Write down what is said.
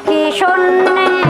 পাখি শূন্যে